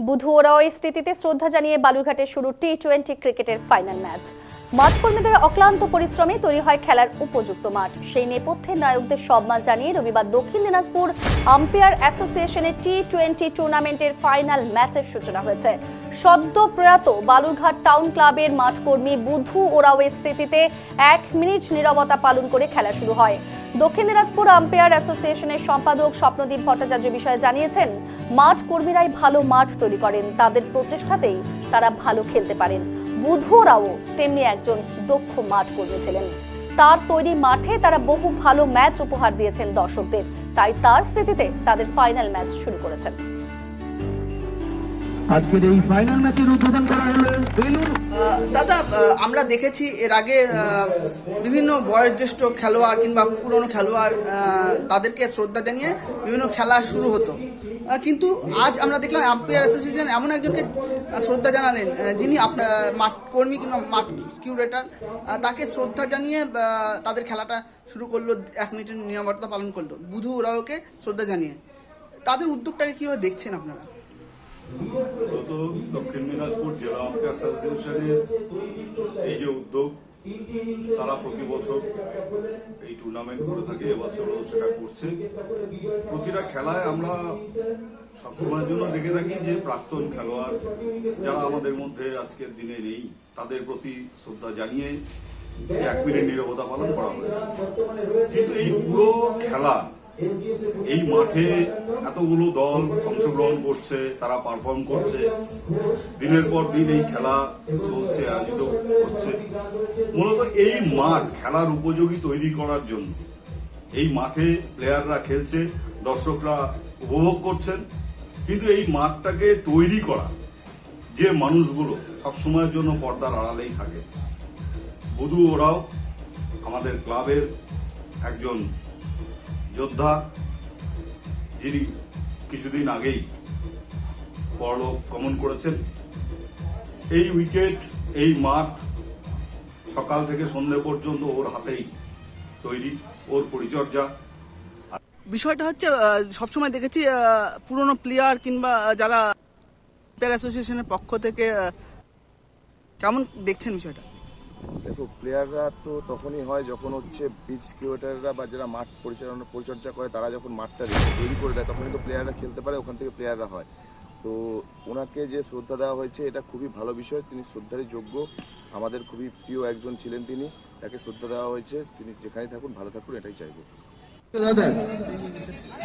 বুধু ওরাওয়ের স্মৃতিতে শ্রদ্ধা জানিয়ে বালুরঘাটে শুরু টি টোয়েন্টি ক্রিকেটের ফাইনাল ম্যাচ। মাঠ কর্মীদের অক্লান্ত পরিশ্রমে তৈরি হয় খেলার উপযুক্ত মাঠ। সেই নেপথ্যে নায়কদের সম্মান জানিয়ে রবিবার দক্ষিণ দিনাজপুর আম্পায়ার অ্যাসোসিয়েশনের টি টোয়েন্টি টুর্নামেন্টের ফাইনাল ম্যাচের সূচনা হয়েছে। সদ্য প্রয়াত বালুরঘাট টাউন ক্লাবের মাঠকর্মী বুধু ওরাওয়ের স্মৃতিতে এক মিনিট নীরবতা পালন করে খেলা শুরু হয়। দক্ষিণ দিনাজপুর আম্পায়ার অ্যাসোসিয়েশনের সম্পাদক স্বপ্নদীপ ভট্টাচার্য বিষয়ে জানিয়েছেন, মাঠ কর্মীরাই ভালো মাঠ তৈরি করেন, তাদের প্রচেষ্টাতেই তারা ভালো খেলতে পারেন। বুধুরাও তেমনি একজন দক্ষ মাঠ কর্মী ছিলেন। তার তৈরি মাঠে তারা বহু ভালো ম্যাচ উপহার দিয়েছেন দর্শকদের, তাই তার স্মৃতিতে তাদের ফাইনাল ম্যাচ শুরু করেছেন। আজকের এই ফাইনাল ম্যাচের উদ্বোধন করা হলো। দাদা আমরা দেখেছি এর আগে বিভিন্ন বয়োজ্যেষ্ঠ খেলোয়াড় কিংবা পুরনো খেলোয়াড় তাদেরকে শ্রদ্ধা জানিয়ে বিভিন্ন খেলা শুরু হতো। কিন্তু আজ আমরা দেখলাম আম্পায়ার অ্যাসোসিয়েশন এমন একজনকে শ্রদ্ধা জানালেন যিনি আপনার মাঠ কর্মী কিংবা মাঠ কিউরেটার তাকে শ্রদ্ধা জানিয়ে তাদের খেলাটা শুরু করল, এক মিনিটের নিয়মতা পালন করল। বুধু ওরাওকে শ্রদ্ধা জানিয়ে। তাদের উদ্যোগটাকে কীভাবে দেখছেন আপনারা? গত দক্ষিণ দিনাজপুর জেলা আম্পায়ার অ্যাসোসিয়েশনের এই যে উদ্যোগ, তারা প্রতি বছর এই টুর্নামেন্ট করে থাকে এবছরও সেটা করছে। প্রতিটা খেলায় আমরা সবসময়ের জন্য দেখে থাকি যে প্রাক্তন খেলোয়াড় যারা আমাদের মধ্যে আজকের দিনে নেই, তাদের প্রতি শ্রদ্ধা জানিয়ে এক মিনিট নিরবতা পালন করা হয় কিন্তু এই পুরো খেলা এই মাঠে এতগুলো দল অংশগ্রহণ করছে, তারা পারফর্ম করছে। দিনের পর দিন এই খেলা চলছে আয়োজিত হচ্ছে। মূলত এই মাঠ খেলার উপযোগী তৈরি করার জন্য এই মাঠে প্লেয়াররা খেলছে, দর্শকরা উপভোগ করছেন। কিন্তু এই মাঠটাকে তৈরি করা, যে মানুষগুলো সবসময়ের জন্য পর্দার আড়ালেই থাকে। বধু ওরাও আমাদের ক্লাবের একজন যোদ্ধা, যিনি কিছুদিন আগেই পরলোক গমন করেছেন, এই উইকেট, এই মাঠ সকাল থেকে সন্ধে পর্যন্ত ওর হাতেই তৈরি, ওর পরিচর্যা। বিষয়টা হচ্ছে সবসময় দেখেছি পুরনো প্লেয়ার কিংবা যারা প্লেয়ার অ্যাসোসিয়েশনের পক্ষ থেকে কেমন দেখছেন বিষয়টা? দেখো প্লেয়াররা তো তখনই হয় যখন হচ্ছে পিচ কিউরেটাররা বা যারা মাঠ পরিচালনা, পরিচর্যা করে, তারা যখন মাঠটা তৈরি করে দেয়, তখনই তো প্লেয়াররা খেলতে পারে, ওখান থেকে প্লেয়াররা হয়। তো ওনাকে যে শ্রদ্ধা দেওয়া হয়েছে, এটা খুবই ভালো বিষয়। তিনি শ্রদ্ধারই যোগ্য। আমাদের খুবই প্রিয় একজন ছিলেন তিনি। তাকে শ্রদ্ধা দেওয়া হয়েছে। তিনি যেখানেই থাকুন, ভালো থাকুন, এটাই চাইব।